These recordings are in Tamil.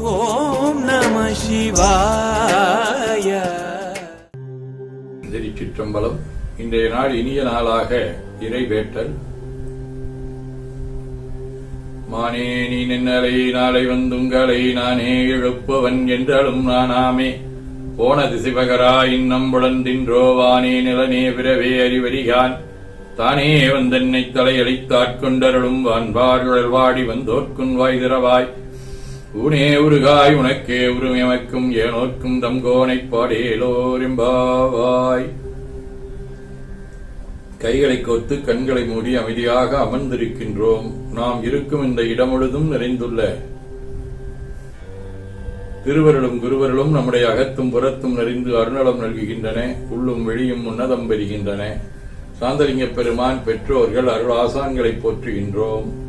ஓம் நம சிவாய. திருச்சிற்றம்பலம் இன்றைய நாள் இனிய நாளாக இறைவேட்டல். மானே நீ நின்னலை நாளை வந்துங்களை நானே எழுப்பவன் என்றாலும் நானாமே. போன திசிவகரா இன்னம்புலந்தின்றோ வானே நிலனே பிறவே அறிவறிகான் தானே வந்தென்னை தலையளித்தாட்கொண்டருளும் வான்பார்கள் வாடி வந்தோர்க்குன் வாய் திறவாய் உனே உருகாய் உனக்கே உருமெமக்கும் ஏனோர்க்கும் தம் கோனைப் பாடேலோரிம்பாவாய் கைகளை கோத்து கண்களை மூடி அமைதியாக அமர்ந்திருக்கின்றோம். நாம் இருக்கும் இந்த இடம் முழுதும் நிறைந்துள்ள திருவருளும் குருவருளும் நம்முடைய அகத்தும் புறத்தும் நிறைந்து அருணலம் நல்குகின்றன. உள்ளும் வெளியும் உன்னதம் பெறுகின்றன. சாந்தலிங்க பெருமான் பெற்றோர்கள் அருள் ஆசான்களை போற்றுகின்றோம்.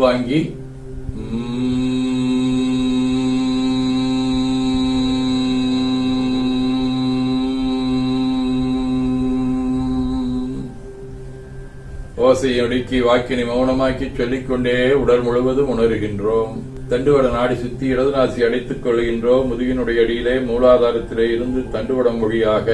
உள்வாங்கி ஓசையை ஒடுக்கி வாக்கினை மௌனமாக்கி சொல்லிக்கொண்டே உடல் முழுவதும் உணர்கின்றோம். தண்டுவட நாடி சுத்தி இடது நாசி அடைத்துக் கொள்கின்றோம் முதுகினுடைய அடியிலே மூலாதாரத்திலே இருந்து தண்டுவடம் மொழியாக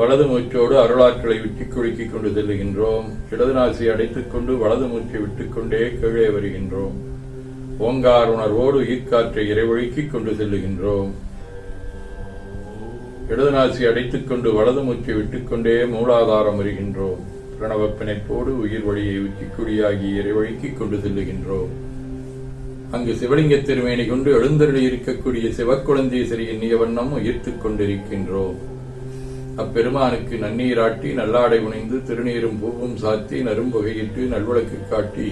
வலது மூச்சோடு அருளாற்றலை விட்டு குலுக்கிக் கொண்டு செல்லுகின்றோம். இடது நாசி அடைத்துக் கொண்டு வலது மூச்சை விட்டுக்கொண்டே கீழே வருகின்றோம். ஓங்கார் உணர்வோடு உயிர்காற்றை இறைவழுக்கிக் கொண்டு செல்லுகின்றோம். இடது நாசி அடைத்துக் கொண்டு வலது மூச்சை விட்டுக்கொண்டே மூலாதாரம் வருகின்றோம். பிரணவ பிணைப்போடு உயிர் வழியை உச்சிக்குடியாகி இறைவழுக்கிக் கொண்டு செல்லுகின்றோம். அங்கு சிவலிங்க திருமேனி கொண்டு எழுந்தருளி இருக்கக்கூடிய சிவக்குழந்தீசரி நீய வண்ணம் உயிர்த்துக் கொண்டிருக்கின்றோம். அப்பெருமானுக்கு நன்னீராட்டி நல்லாடை உணைந்து திருநீரும் பூவும் சாத்தி நரும்புகையிட்டு நல்விளக்கு காட்டி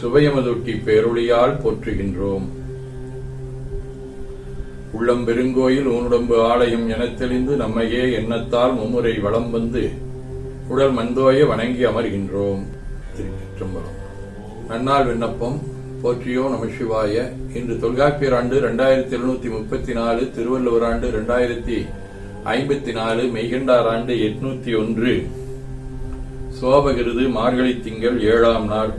சுபயமதொட்டி பேரொழியால் போற்றுகின்றோம். உள்ளம் பெருங்கோயில் ஊனுடம்பு ஆலயம் என தெளிந்து நம்மையே எண்ணத்தால் மும்முறை வலம் வந்து உடல் மந்தோய வணங்கி அமர்கின்றோம். திருச்சிற்றம்பலம். நன்னாள் விண்ணப்பம் போற்றியோ நம சிவாய இன்று தொல்காப்பியர் ஆண்டு இரண்டாயிரத்தி எழுநூத்தி முப்பத்தி நாலு திருவள்ளுவர் ஆண்டு இரண்டாயிரத்தி ஐம்பத்தி நாலு மெய்கண்டார் ஆண்டு எட்நூத்தி ஒன்று. சோபகிருது மார்கழி திங்கள் ஏழாம் நாள்.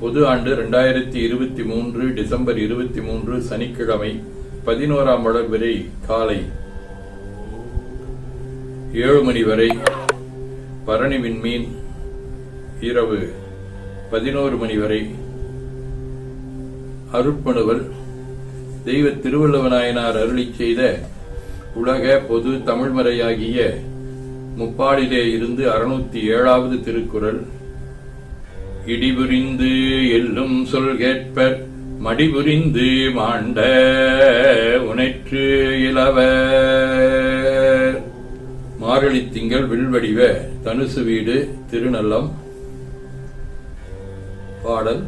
பொது ஆண்டு இரண்டாயிரத்தி இருபத்தி மூன்று டிசம்பர் இருபத்தி மூன்று சனிக்கிழமை பதினோராம் வளர் வரை காலை ஏழு மணி வரை பரணி விண்மீன் இரவு பதினோரு மணி வரை அருட்பணுவல். தெய்வ திருவள்ளுவநாயனார் அருளிச் செய்த உலக பொது தமிழ்மறையாகிய முப்பாடிலே இருந்து அறுநூத்தி ஏழாவது திருக்குறள் இடிபுரிந்து எல்லும் சொல் கேட்பர் மடிபுரிந்து மாண்ட உனைற்று இளவ மாரளி திங்கள் வில்வடிவ தனுசு வீடு திருநல்லம். பாடல்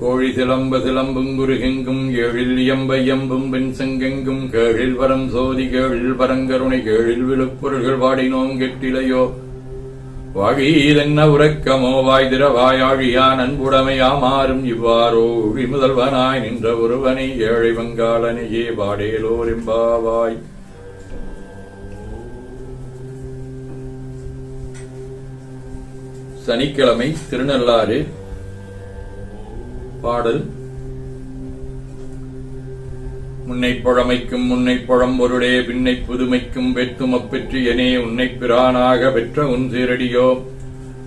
கோழி சிலம்ப குருகெங்கும் ஏழில் இயம்ப இயம்பும் பெண் செங்கெங்கும் கேழில் வரம் சோதி கேழில் பரங்கருணை கேழில் விழுப்பொருள்கள் வாடினோம் கெட்டிலையோ. வாழியதென்ன உறக்கமோ வாய்திர வாயாழியான் அன்புடைமையாமாறும் இவ்வாறோ. விமுதல்வனாய் முதல்வனாய் நின்ற ஒருவனை ஏழை வங்காளனையே பாடேலோரிம்பாவாய் சனிக்கிழமை திருநள்ளாறு பாடல். முன்னை புழமைக்கும் முன்னை பழம்பொருளே பின்னை புதுமைக்கும் வெட்டுமப் பெற்று எனே உன்னை பிரானாக பெற்ற உன் சீரடியோ.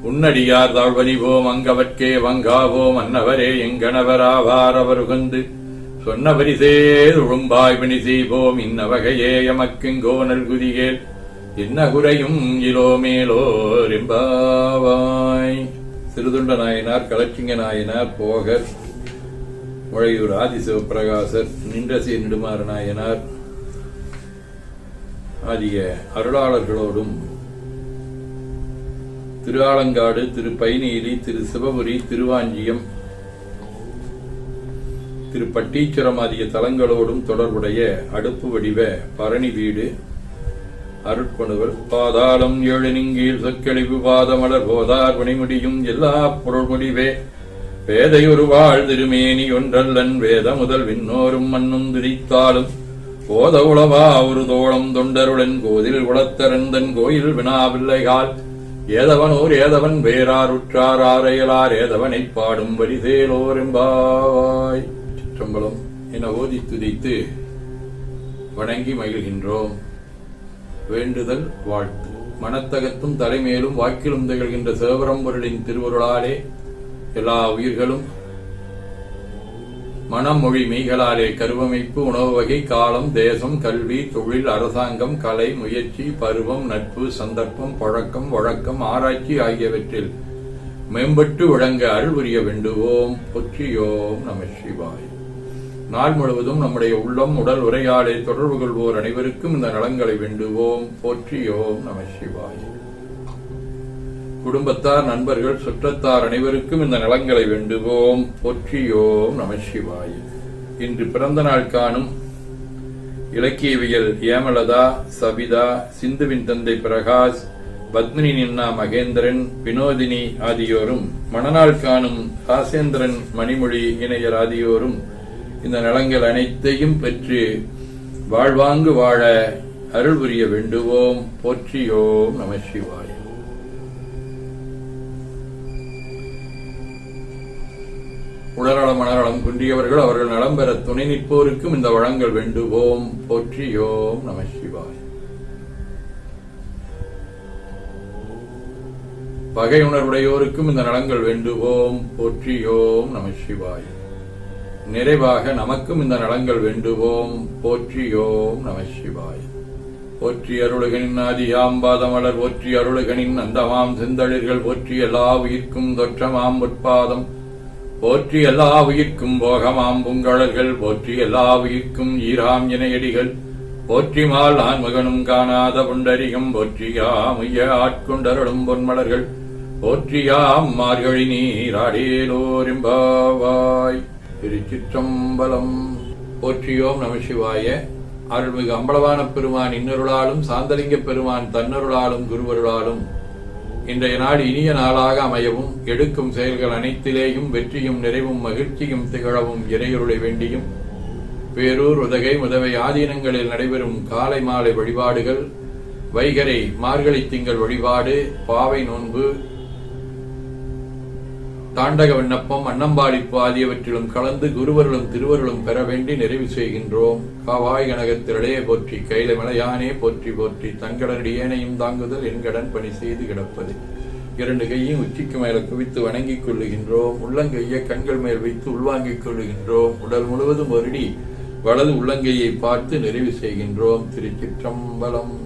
உன்னடியார் தாழ்வனிவோம் அங்கவற்கே வங்காவோம் அன்னவரே எங்கனவராவார் அவர் உகந்து. சொன்ன பரிசே உழும்பாய் பணி செய்வோம் இன்னவகையே எமக்குங்கோ நல்குதியேல் என்ன குறையும் இலோ மேலோ ரெம்பாவாய் சிறுதுண்ட நாயனார் கலச்சிங்க நாயனார் போகர். முழையூர் ஆதிசிவபிரகாசர் நின்றசி நெடுமாற நாயனார் ஆகிய அருளாளர்களோடும் திருஆலங்காடு திரு பைநீலி திரு சிவபுரி திருவாஞ்சியம் திரு பட்டீச்சுரம் ஆகிய தலங்களோடும் தொடர்புடைய அடுப்பு வடிவ பரணி வீடு அருட்பணுவல் பாதாளம் ஏழுநிங்கீழ் சொற்கழிவு பாதமலர் போதார் பணிமுடியும் எல்லா பொருள் முடிவே வேதையொரு வாழ் திருமேனி ஒன்றல்லன் வேத முதல் விண்ணோரும் மண்ணும் திரித்தாலும் போத உளவா ஒரு தோளம் தொண்டருடன் கோதில் உளத்தரந்தன் கோயில் வினாவில்லைகால் ஏதவனோர் ஏதவன் வேறார் உற்றார் ஆரையலார் ஏதவனைப் பாடும் வரிசேலோர் எம்பாவாய் சிற்றம்பலம் என ஓதி துதித்து வணங்கி மகிழ்கின்றோம். வேண்டுதல் வாழ்த்து. மனத்தகத்தும் தலைமேலும் வாக்கிலும் திகழ்கின்ற சிவபரம்பொருளின் திருவருளாலே எல்லா உயிர்களும் மனம் மொழி மெய்களாலே கருவமைப்பு உணவு வகை காலம் தேசம் கல்வி தொழில் அரசாங்கம் கலை முயற்சி பருவம் நட்பு சந்தர்ப்பம் பழக்கம் வழக்கம் ஆராய்ச்சி ஆகியவற்றில் மேம்பட்டு விளங்க அருள் புரிய வேண்டுவோம். பொற்றியோம் நம சிவாய். நாள் முழுவதும் நம்முடைய உள்ளம் உடல் உரையாடை தொடர்பு கொள்வோர் அனைவருக்கும் இந்த நலங்களை வேண்டுவோம். போற்றியோம் நம சிவாய். குடும்பத்தார் நண்பர்கள் சுற்றத்தார் அனைவருக்கும் இந்த நலங்களை வேண்டுவோம். போற்றியோம் நம இன்று பிறந்த நாள் காணும் இலக்கியவியல் ஏமலதா சபிதா சிந்துவின் தந்தை பிரகாஷ் பத்மினி நின்னா மகேந்திரன் வினோதினி ஆகியோரும் மணநாள் காணும் ராசேந்திரன் மணிமொழி இணையர் ஆகியோரும் இந்த நலங்கள் அனைத்தையும் பெற்று வாழ்வாங்கு வாழ அருள் புரிய வேண்டுவோம். போற்றியோம் நம சிவாய. உடல்நலம் மனநலம் குன்றியவர்கள் அவர்கள் நலம் பெற துணை நிற்போருக்கும் இந்த வளங்கள் வேண்டுவோம். போற்றியோம் நம சிவாய். பகை உணர்வுடையோருக்கும் இந்த நலங்கள் வேண்டுவோம். போற்றியோம் நம சிவாய். நிறைவாக நமக்கும் இந்த நலங்கள் வேண்டுவோம். போற்றியோம் நம சிவாய். போற்றி அருளுகனின் மலர் போற்றி அருளுகனின் அந்தமாம் செந்தளிர்கள் போற்றி எல்லா உயிர்க்கும் தொற்றமாம் உட்பாதம் போற்றி எல்லா உயிர்க்கும் போகமாம் பூங்கழல்கள் போற்றி எல்லா உயிர்க்கும் ஈராம் இணையடிகள். போற்றிமால் நான் மகனும் காணாத புண்டரிகம் ஐய ஆட்கொண்டருளும் பொன்மலர்கள். போற்றியாம் மார்கழி நீராடேலோரிம்பாவாய் திருச்சிற்றம்பலம். போற்றியோம் நம சிவாய. அருள்மிகு அம்பலவான பெருமான் இன்னொருளாலும் சாந்தலிங்க பெருமான் தன்னருளாலும் குருவருளாலும். இன்றைய நாள் இனிய நாளாக அமையவும் எடுக்கும் செயல்கள் அனைத்திலேயும் வெற்றியும் நிறைவும் மகிழ்ச்சியும் திகழவும் இறையருளை வேண்டியும். பேரூர் உதகை உதவை ஆதீனங்களில் நடைபெறும் காலை மாலை வழிபாடுகள் வைகரை மார்கழி திங்கள் வழிபாடு பாவை நோன்பு தாண்டக விண்ணப்பம் அன்னம்பாடிப்பு ஆகியவற்றிலும் கலந்து குருவர்களும் திருவர்களும் பெற வேண்டி நிறைவு செய்கின்றோம். காவாய் கனகத்திரடையே போற்றி கையில மலையானே போற்றி போற்றி தங்கடனடியேனையும் தாங்குதல் என்கடன் பணி செய்து கிடப்பது. இரண்டு கையும் உச்சிக்கு மேல குவித்து வணங்கிக் கொள்ளுகின்றோம். உள்ளங்கையை கண்கள் மேல் வைத்து உள்வாங்கிக் கொள்ளுகின்றோம். உடல் முழுவதும் வருடி வலது உள்ளங்கையை பார்த்து நிறைவு செய்கின்றோம். திருச்சிற்றம்பலம்